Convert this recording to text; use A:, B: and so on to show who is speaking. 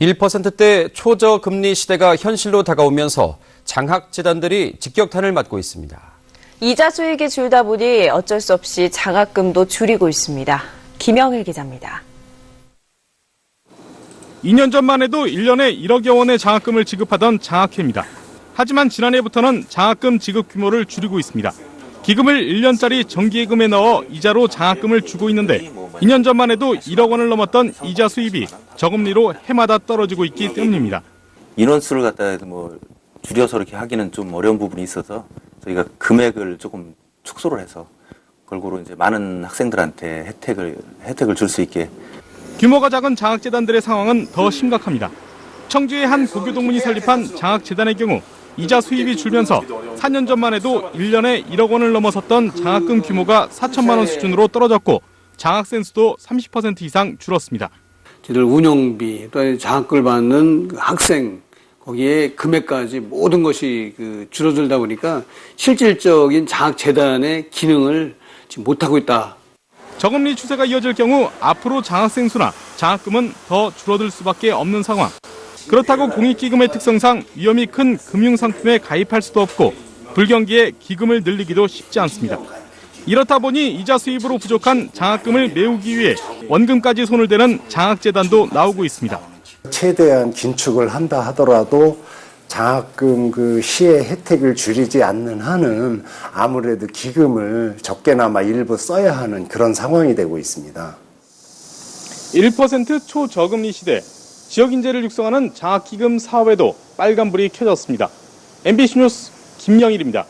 A: 1%대 초저금리 시대가 현실로 다가오면서 장학재단들이 직격탄을 맞고 있습니다.
B: 이자 수익이 줄다 보니 어쩔 수 없이 장학금도 줄이고 있습니다. 김영일 기자입니다.
C: 2년 전만 해도 1년에 1억여 원의 장학금을 지급하던 장학회입니다. 하지만 지난해부터는 장학금 지급 규모를 줄이고 있습니다. 기금을 1년짜리 정기예금에 넣어 이자로 장학금을 주고 있는데 2년 전만 해도 1억 원을 넘었던 이자 수입이 저금리로 해마다 떨어지고 있기 때문입니다.
D: 인원수를 갖다 뭐 줄여서 이렇게 하기는 좀 어려운 부분이 있어서 저희가 금액을 조금 축소를 해서 골고루 이제 많은 학생들한테 혜택을 혜택을 줄 수 있게
C: 규모가 작은 장학재단들의 상황은 더 심각합니다. 청주의 한 고교동문이 설립한 장학재단의 경우 이자 수입이 줄면서 4년 전만 해도 1년에 1억 원을 넘어섰던 장학금 규모가 4천만 원 수준으로 떨어졌고 장학생 수도 30% 이상 줄었습니다.
E: 저희들 운영비, 또 장학금을 받는 그 학생, 거기에 금액까지 모든 것이 그 줄어들다 보니까 실질적인 장학 재단의 기능을 지금 못 하고 있다.
C: 저금리 추세가 이어질 경우 앞으로 장학생 수나 장학금은 더 줄어들 수밖에 없는 상황. 그렇다고 공익기금의 특성상 위험이 큰 금융상품에 가입할 수도 없고 불경기에 기금을 늘리기도 쉽지 않습니다. 이렇다 보니 이자 수입으로 부족한 장학금을 메우기 위해 원금까지 손을 대는 장학재단도 나오고 있습니다.
F: 최대한 긴축을 한다 하더라도 장학금 그 시의 혜택을 줄이지 않는 한은 아무래도 기금을 적게나마 일부 써야 하는 그런 상황이 되고 있습니다.
C: 1% 초저금리 시대 지역 인재를 육성하는 장학기금 사업에도 빨간불이 켜졌습니다. MBC 뉴스 김영일입니다.